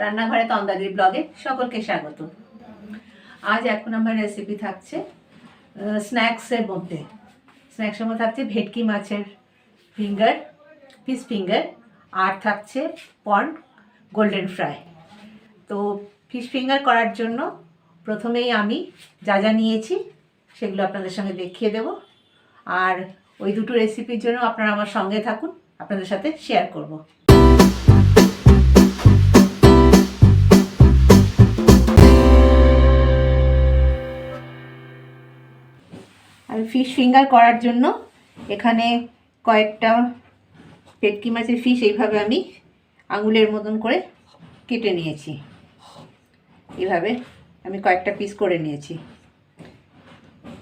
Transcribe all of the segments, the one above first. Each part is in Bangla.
রান্নাঘরে তন্দাদির ব্লগে সকলকে স্বাগত। আজ এখন আমার রেসিপি থাকছে স্ন্যাক্সের মধ্যে। স্ন্যাক্সের মধ্যে থাকছে ভেটকি মাছের ফিঙ্গার পিস ফিঙ্গার আর থাকছে পন গোল্ডেন ফ্রাই তো ফিশ ফিঙ্গার করার জন্য প্রথমেই আমি যা যা নিয়েছি সেগুলো আপনাদের সঙ্গে দেখিয়ে দেব। আর ওই দুটো রেসিপির জন্য আপনারা আমার সঙ্গে থাকুন, আপনাদের সাথে শেয়ার করব। ফিশ ফিঙ্গার করার জন্য এখানে কয়েকটা পেটকি মাছের ফিশ এইভাবে আমি আঙুলের মতন করে কেটে নিয়েছি। এভাবে আমি কয়েকটা পিস করে নিয়েছি।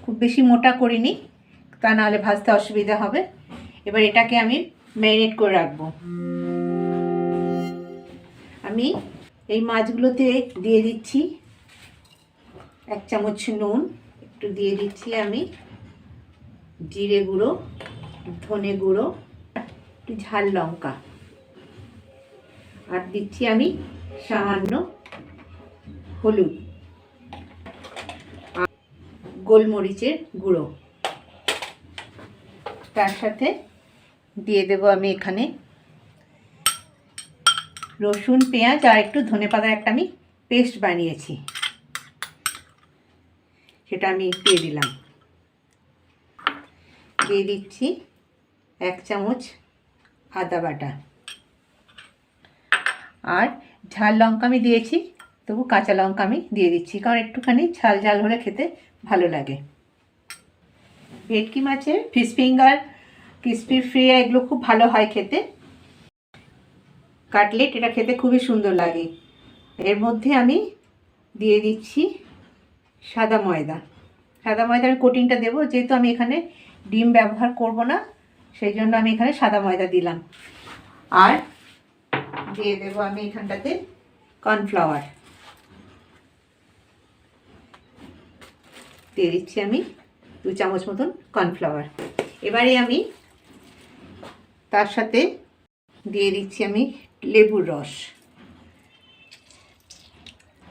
খুব বেশি মোটা করিনি, তা নাহলে ভাজতে অসুবিধা হবে। এবার এটাকে আমি ম্যারিনেট করে রাখব। আমি এই মাছগুলোতে দিয়ে দিচ্ছি এক চামচ নুন, একটু দিয়ে দিচ্ছি আমি। জিরে গুঁড়ো, ধনে গুঁড়ো, একটু ঝাল লঙ্কা। আর দিচ্ছি আমি সামান্য হলুদ। গোলমরিচের গুঁড়ো। তার সাথে দিয়ে দেব আমি এখানে রসুন, পেঁয়াজ আর একটু ধনে পাতার একটা আমি পেস্ট বানিয়েছি। সেটা আমি দিয়ে দিলাম। দিয়ে দিচ্ছি এক চামচ আদা বাটা। আর ঝাল লঙ্কা আমি দিয়েছি, তবু কাঁচা লঙ্কা আমি দিয়ে দিচ্ছি, কারণ একটুখানি ঝাল ঝাল হলে খেতে ভালো লাগে। ভেটকি মাছের ফিশ ফিঙ্গার, ক্রিসপি ফ্রি এগুলো খুব ভালো হয় খেতে। কাটলেট, এটা খেতে খুবই সুন্দর লাগে। এর মধ্যে আমি দিয়ে দিচ্ছি সাদা ময়দা। সাদা ময়দার কোটিংটা দেবো, যেহেতু আমি এখানে ডিম ব্যবহার করব না সেই জন্য আমি এখানে সাদা ময়দা দিলাম। আর দিয়ে দেবো আমি এখানটাতে কর্নফ্লাওয়ার। দিয়ে দিচ্ছি আমি দু চামচ মতন কর্নফ্লাওয়ার। এবারে আমি তার সাথে দিয়ে দিচ্ছি আমি লেবুর রস।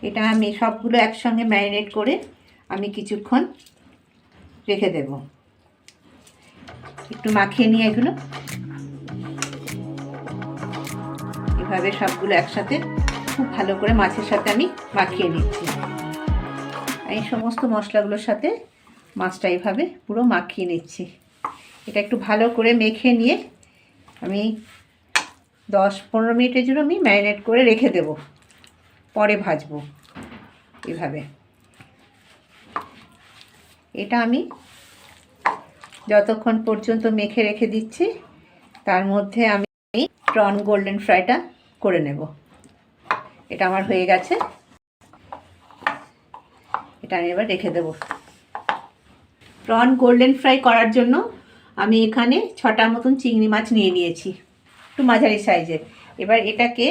এটা আমি সবগুলো একসঙ্গে ম্যারিনেট করে আমি কিছুক্ষণ রেখে দেব। একটু মাখিয়ে নিয়ে এগুলো। এভাবে সবগুলো একসাথে খুব ভালো করে মাছের সাথে আমি মাখিয়ে নিচ্ছি। এই সমস্ত মশলাগুলোর সাথে মাছটা এইভাবে পুরো মাখিয়ে নিচ্ছি। এটা একটু ভালো করে মেখে নিয়ে আমি দশ পনেরো মিনিটের জন্য আমি ম্যারিনেট করে রেখে দেব। পরে ভাজবো এভাবে। এটা আমি যতক্ষণ পর্যন্ত মেখে রেখে দিচ্ছি, তার মধ্যে আমি প্রন গোল্ডেন ফ্রাইটা করে নেব। এটা আমার হয়ে গেছে। এটা আমি এবার রেখে দেব। প্রন গোল্ডেন ফ্রাই করার জন্য আমি এখানে ছটা মতন চিংড়ি মাছ নিয়ে নিয়েছি, একটু মাঝারি সাইজের। এবার এটাকে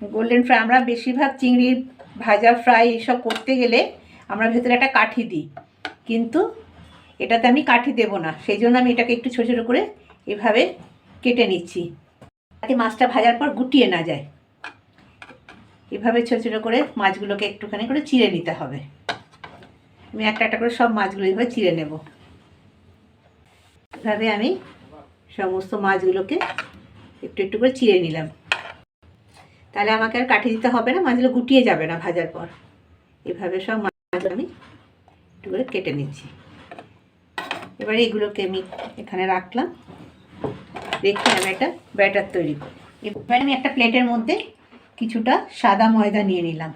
গোল্ডেন ফ্রাই, আমরা বেশিরভাগ চিংড়ির ভাজা ফ্রাই এসব করতে গেলে আমরা ভেতরে একটা কাঠি দিই, কিন্তু এটাতে আমি কাঠি দেব না। সেই জন্য আমি এটাকে একটু ছোটো ছোটো করে এভাবে কেটে নিচ্ছি। যাতে মাছটা ভাজার পর গুটিয়ে না যায়। এভাবে ছোটো ছোটো করে মাছগুলোকে একটুখানি করে চিড়ে নিতে হবে। আমি একটা একটা করে সব মাছগুলো এভাবে চিড়ে নেব। এভাবে আমি সমস্ত মাছগুলোকে একটু একটু করে চিড়ে নিলাম। তাহলে আমাকে আর কাঠি দিতে হবে না, মাছগুলো গুটিয়ে যাবে না ভাজার পর। এভাবে সব মাছ আমি একটু করে কেটে নিচ্ছি। এবারে এগুলোকে আমি এখানে রাখলাম। রেখে আমি একটা ব্যাটার তৈরি করি। এবার আমি একটা প্লেটের মধ্যে কিছুটা সাদা ময়দা নিয়ে নিলাম।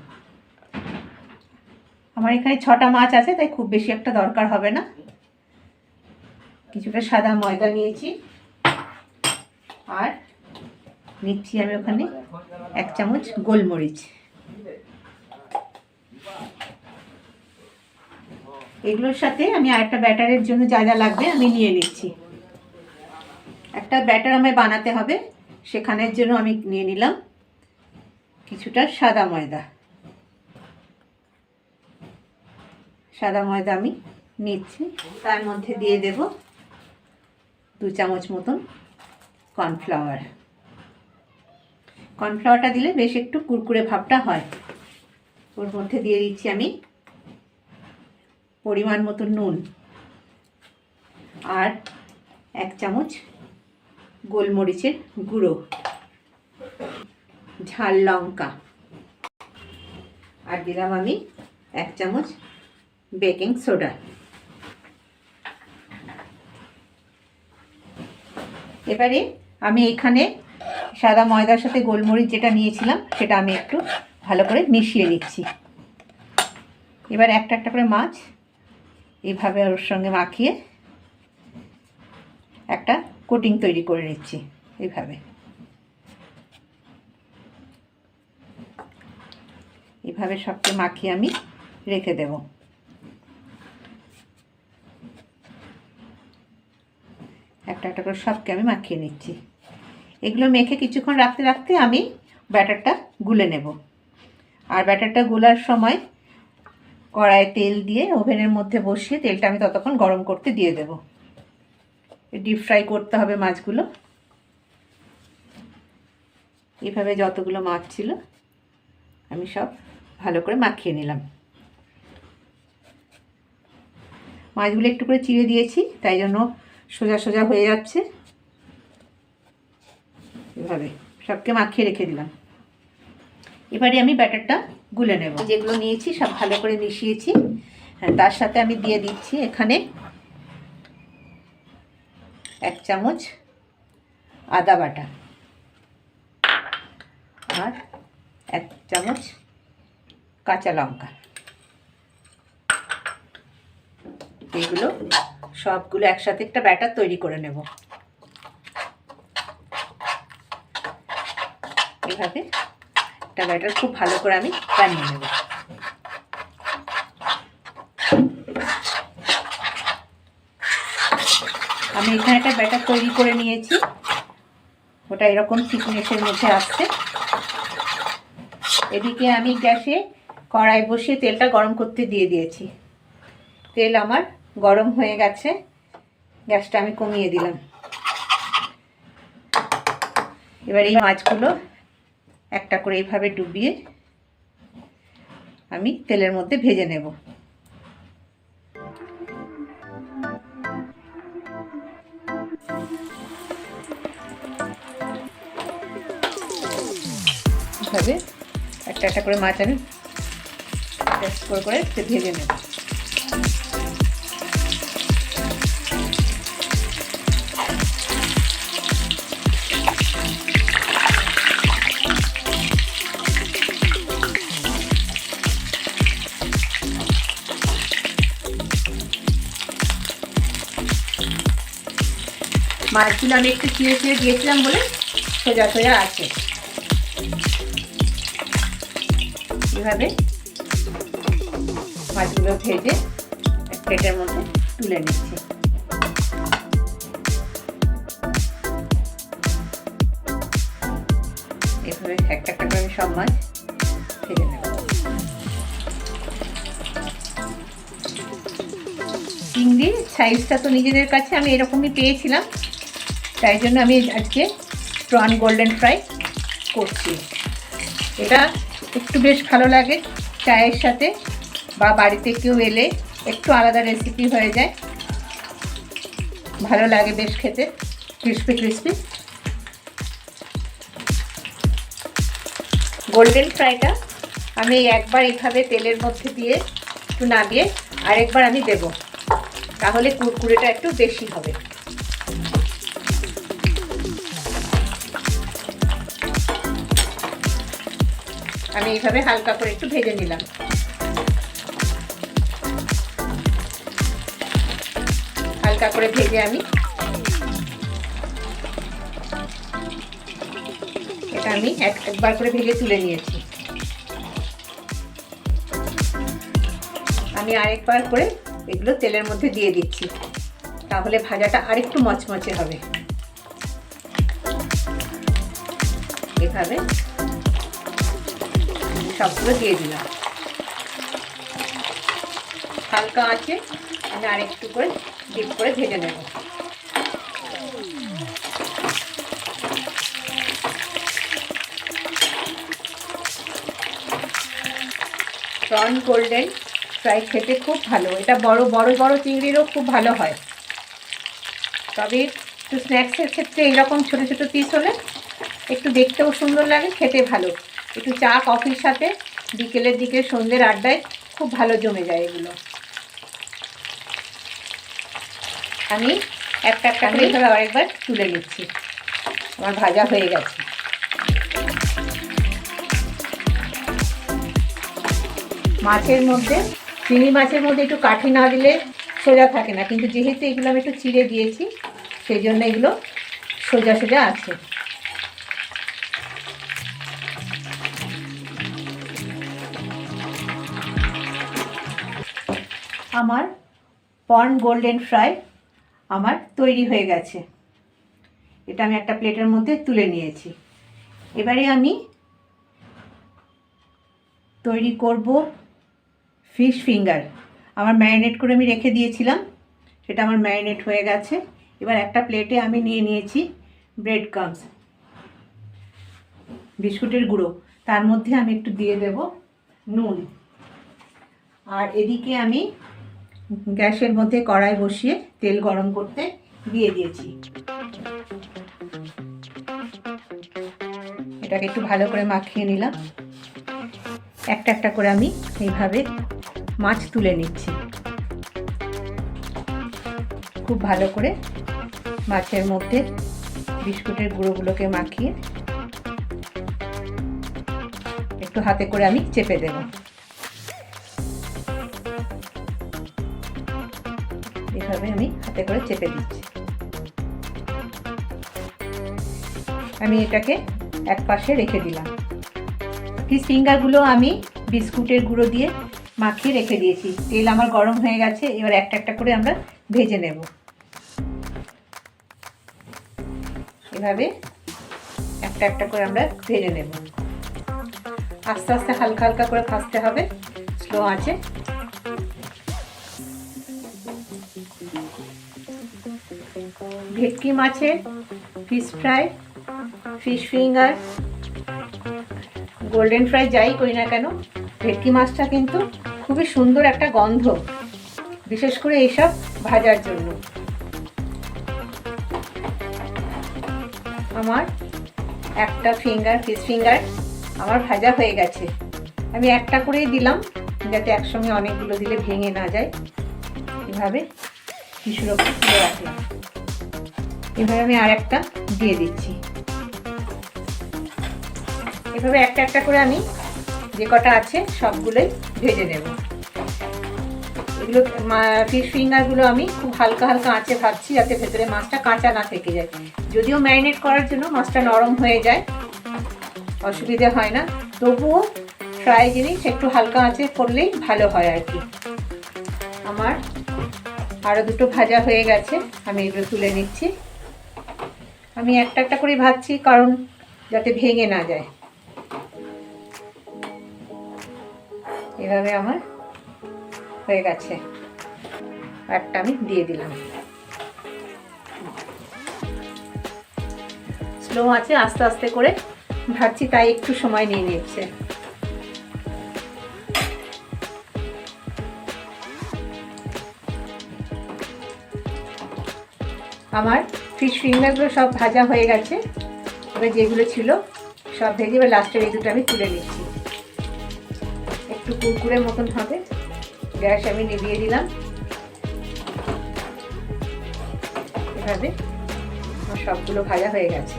আমার এখানে ছটা মাছ আছে, তাই খুব বেশি একটা দরকার হবে না। কিছুটা সাদা ময়দা নিয়েছি। আর নিচ্ছি আমি ওখানে এক চামচ গোলমরিচ। এগুলোর সাথে আমি আরেকটা ব্যাটারের জন্য যা যা লাগবে আমি নিয়ে নিচ্ছি। একটা ব্যাটার আমায় বানাতে হবে, সেখানের জন্য আমি নিয়ে নিলাম কিছুটা সাদা ময়দা। সাদা ময়দা আমি নিচ্ছি, তার মধ্যে দিয়ে দেব দু চামচ মতন কর্নফ্লাওয়ার। কর্নফ্লাওয়ারটা দিলে বেশ একটু কুরকুরে ভাবটা হয়। ওর মধ্যে দিয়ে দিচ্ছি আমি পরিমাণ মতো নুন আর এক চামচ গোলমরিচের গুঁড়ো, ঝাল লঙ্কা। আর দিলাম আমি এক চামচ বেকিং সোডা। এবারে আমি এখানে সাদা ময়দার সাথে গোলমরিচ যেটা নিয়েছিলাম, সেটা আমি একটু ভালো করে মিশিয়ে নিচ্ছি। এবার একটা একটা করে মাছ এইভাবে ওর সঙ্গে মাখিয়ে একটা কোটিং তৈরি করে নিচ্ছি, এইভাবে। এইভাবে সবকে মাখিয়ে আমি রেখে দেব। একটা একটা করে সবকে আমি মাখিয়ে নিচ্ছি। এগুলো মেখে কিছুক্ষণ রাখতে রাখতে আমি ব্যাটারটা গুলে নেব। আর ব্যাটারটা গুলার সময় কড়ায় তেল দিয়ে ওভেনের মধ্যে বসিয়ে তেলটা আমি ততক্ষণ গরম করতে দিয়ে দেব। ডিপ ফ্রাই করতে হবে মাছগুলো। এভাবে যতগুলো মাছ ছিল, আমি সব ভালো করে মাখিয়ে নিলাম। মাছগুলো একটু করে চিড়ে দিয়েছি, তাই জন্য সোজা সোজা হয়ে যাচ্ছে। এভাবে সবকে মাখিয়ে রেখে দিলাম। এবারে আমি ব্যাটারটা গুলে নেব। যেগুলো নিয়েছি সব ভালো করে মিশিয়েছি। হ্যাঁ তার সাথে আমি দিয়ে দিচ্ছি এখানে এক চামচ আদা বাটা আর এক চামচ কাঁচা লঙ্কা। এগুলো সবগুলো একসাথে একটা ব্যাটার তৈরি করে নেব। এভাবে একটা ব্যাটার খুব ভালো করে আমি বানিয়ে নেব। আমি এখানে একটা ব্যাটার তৈরি করে নিয়েছি। ওটা এরকম থিকনেসের মধ্যে আসছে এদিকে আমি গ্যাসে কড়াই বসিয়ে তেলটা গরম করতে দিয়ে দিয়েছি। তেল আমার গরম হয়ে গেছে। গ্যাসটা আমি কমিয়ে দিলাম। এবার এই মাছগুলো একটা করে এইভাবে ডুবিয়ে আমি তেলের মধ্যে ভেজে নেব। এভাবে একটা একটা করে মাছ আমি করে করে ভেজে নেব। মাছগুলো আমি একটু চিড়ে চিড়ে দিয়েছিলাম বলে সোজা সোজা আছে। এভাবে মাছগুলো ভেজে প্লেটের মধ্যে তুলে নিচ্ছি। এভাবে একটা একটা করে সব মাছ ভেজে নেব। চিংড়ির সাইজটা তো নিজেদের কাছে আমি এরকমই পেয়েছিলাম। তাই জন্য আমি আজকে প্রন গোল্ডেন ফ্রাই করছি। এটা একটু বেশ ভালো লাগে চায়ের সাথে বা বাড়িতে কেউ এলে একটু আলাদা রেসিপি হয়ে যায়। ভালো লাগে বেশ খেতে ক্রিসপি ক্রিসপি গোল্ডেন ফ্রাইটা আমি একবার এইভাবে তেলের মধ্যে দিয়ে একটু নামিয়ে আরেকবার আমি দেব। তাহলে কুরকুরেটা একটু বেশি হবে। আমি এইভাবে হালকা করে একটু ভেজে নিলাম। হালকা করে ভেজে আমি এটা আমি এক, একবার করে ভেজে তুলে নিয়েছি। আমি আরেকবার করে এগুলো তেলের মধ্যে দিয়ে দিচ্ছি। তাহলে ভাজাটা আরেকটু মচমচে হবে। এভাবে সবগুলো দিয়ে দিলাম। হালকা আছে, আমি আরেকটু করে ডিপ করে ভেজে নেব। প্রন গোল্ডেন ফ্রাই খেতে খুব ভালো, এটা বড় বড় বড় চিংড়িরও খুব ভালো হয়। তবে একটু স্ন্যাক্সের ক্ষেত্রে এইরকম ছোটো ছোটো পিস হলে একটু দেখতেও সুন্দর লাগে, খেতে ভালো। একটু চা কফির সাথে বিকেলের দিকে সন্ধ্যের আড্ডায় খুব ভালো জমে যায় এগুলো। আমি একটা একটা করে এভাবে আরেকবার তুলে নিচ্ছি। আমার ভাজা হয়ে গেছে। মাছের মধ্যে চিংড়ি মাছের মধ্যে একটু কাঠি না দিলে সোজা থাকে না কিন্তু যেহেতু এগুলো আমি একটু চিড়ে দিয়েছি সেই জন্য এগুলো সোজা সোজা আছে। আমার পর্ন গোল্ডেন ফ্রাই আমার তৈরি হয়ে গেছে। এটা আমি একটা প্লেটের মধ্যে তুলে নিয়েছি। এবারে আমি তৈরি করব ফিশ ফিঙ্গার। আমার ম্যারিনেট করে আমি রেখে দিয়েছিলাম, সেটা আমার ম্যারিনেট হয়ে গেছে। এবার একটা প্লেটে আমি নিয়ে নিয়েছি ব্রেড ক্রামস, বিস্কুটের গুঁড়ো। তার মধ্যে আমি একটু দিয়ে দেব নুন। আর এদিকে আমি গ্যাসের মধ্যে কড়াই বসিয়ে তেল গরম করতে দিয়ে দিয়েছি। এটাকে একটু ভালো করে মাখিয়ে নিলাম। একটা একটা করে আমি এইভাবে মাছ তুলে নিচ্ছি। খুব ভালো করে মাছের মধ্যে বিস্কুটের গুঁড়োগুলোকে মাখিয়ে একটু হাতে করে আমি চেপে দেব। চেপে দিচ্ছি। আমি এটাকে এক পাশে রেখে দিলাম। ফিশ ফিঙ্গারগুলো আমি বিস্কুটের গুঁড়ো দিয়ে মাখিয়ে রেখে দিয়েছি। তেল আমার গরম হয়ে গেছে, এবার একটা একটা করে আমরা ভেজে নেব। এভাবে একটা একটা করে আমরা ভেজে নেব। আস্তে আস্তে হালকা হালকা করে ভাজতে হবে। স্লো আছে। ভেটকি মাছের fish fry fish finger golden fry যাই করি না কেন, ভেটকি মাছটা কিন্তু খুবই সুন্দর একটা গন্ধ, বিশেষ করে এইসব ভাজার জন্য। আমার একটা ফিঙ্গার ফিশ ফিঙ্গার আমার ভাজা হয়ে গেছে। আমি একটা করেই দিলাম, যাতে একসঙ্গে অনেকগুলো দিলে ভেঙে না যায়। এভাবে ওপর তুলে রাখলাম। এভাবে আমি আর একটা দিয়ে দিচ্ছি। এভাবে একটা একটা করে আমি যে কটা আছে সবগুলোই ভেজে নেব। এগুলো ফিশ ফিঙ্গারগুলো আমি খুব হালকা হালকা আঁচে ভাজছি যাতে ভেতরে মাছটা কাঁচা না থেকে যায়। যদিও ম্যারিনেট করার জন্য মাছটা নরম হয়ে যায়, অসুবিধে হয় না। তবুও ফ্রাই জিনিস একটু হালকা আঁচে করলেই ভালো হয় আর কি। আমার আরও দুটো ভাজা হয়ে গেছে, আমি এগুলো তুলে নিচ্ছি। আমি একটা একটা করে ভাজছি, কারণ যাতে ভেঙে না যায়। এভাবে আমার হয়ে গেছে। একটা আমি দিয়ে দিলাম। স্লো আছে আস্তে আস্তে করে ভাজছি, তাই একটু সময় নিয়ে নিচ্ছে। আমার ফিশ ফিঙ্গারগুলো সব ভাজা হয়ে গেছে। এবার যেগুলো ছিল সব ভেজে এবার লাস্টের এই দুটো আমি তুলে নিচ্ছি। একটু কুরকুরে মতন হবে। গ্যাস আমি নিভিয়ে দিলাম। এভাবে আমার সবগুলো ভাজা হয়ে গেছে।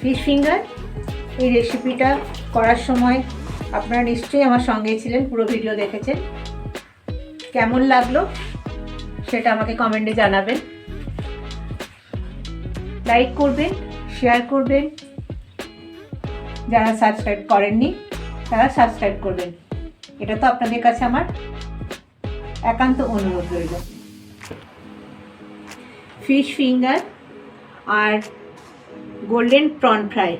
ফিশ ফিঙ্গার এই রেসিপিটা করার সময় আপনারা নিশ্চয়ই আমার সঙ্গে ছিলেন, পুরো ভিডিও দেখেছেন। কেমন লাগল সেটা আমাকে কমেন্টে জানাবেন। লাইক করবেন শেয়ার করবেন। যারা সাবস্ক্রাইব করেননি, তারা সাবস্ক্রাইব করবেন। এটা তো আপনাদের কাছে আমার একান্ত অনুরোধ রইল। ফিশ ফিঙ্গার আর গোল্ডেন প্রন ফ্রাই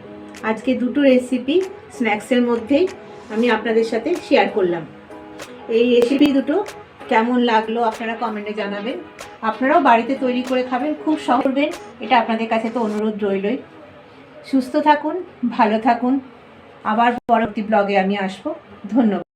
আজকে দুটো রেসিপি স্ন্যাক্সের মধ্যেই আমি আপনাদের সাথে শেয়ার করলাম। এই রেসিপি দুটো কেমন লাগল আপনারা কমেন্টে জানাবেন। আপনারাও বাড়িতে তৈরি করে খাবেন, খুব সহজ করবেন। এটা আপনাদের কাছে তো অনুরোধ রইলই। সুস্থ থাকুন, ভালো থাকুন। আবার পরবর্তী ব্লগে আমি আসব। ধন্যবাদ।